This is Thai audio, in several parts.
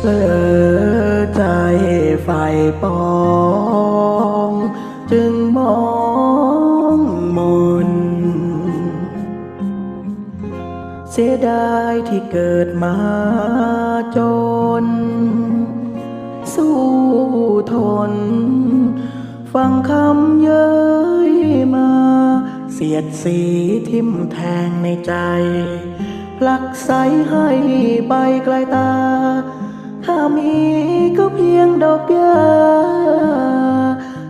เพลอใจไฟปอง จึงมองมน เสียดายที่เกิดมาจน สู้ทน ฟังคำเย้ยมา เสียดสีทิมแทงในใจผลักใสให้ไปไกลตา มีก็เพียงดอกยา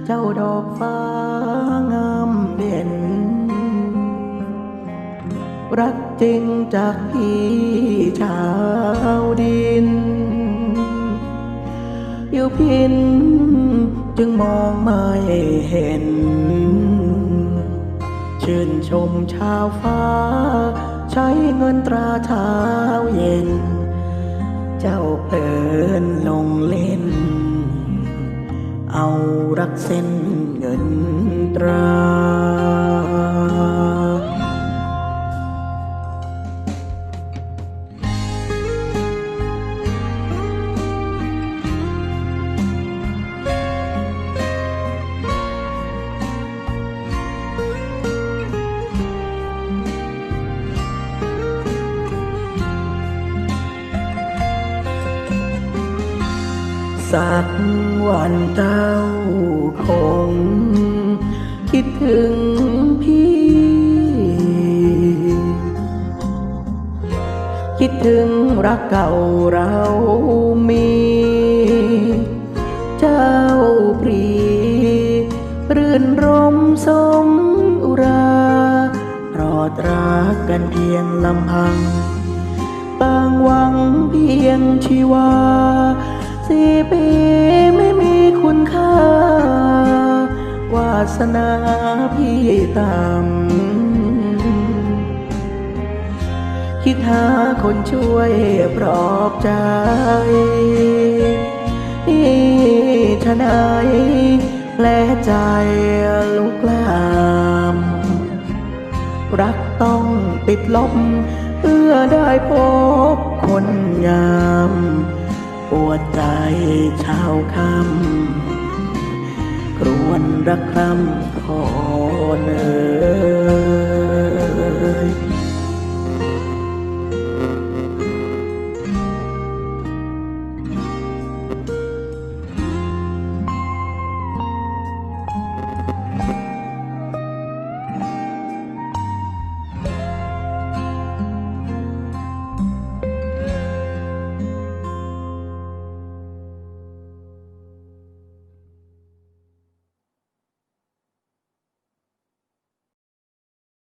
เจ้าดอกฟ้างามเด่น รักจริงจากพี่ชาวดิน อยู่พินจึงมองไม่เห็น ชื่นชมชาวฟ้า ใช้เงินตราเช้าเย็น รักเส้นเงินตรา สักวันเจ้าคง คิดถึงพี่ คิดถึงรักเก่าเรามี เจ้าปรีเรื่นรมสมอุรารอดรักกันเพียงลำพังต่างหวังเพียงชีวา สนาพี่ต่ำคิดหาคนช่วยปลอบใจ นี่ชะนายแผลใจลุกลาม รักต้องติดลบเพื่อได้พบคนงาม ปวดใจชาวคำ รวนรักคำขอเนอ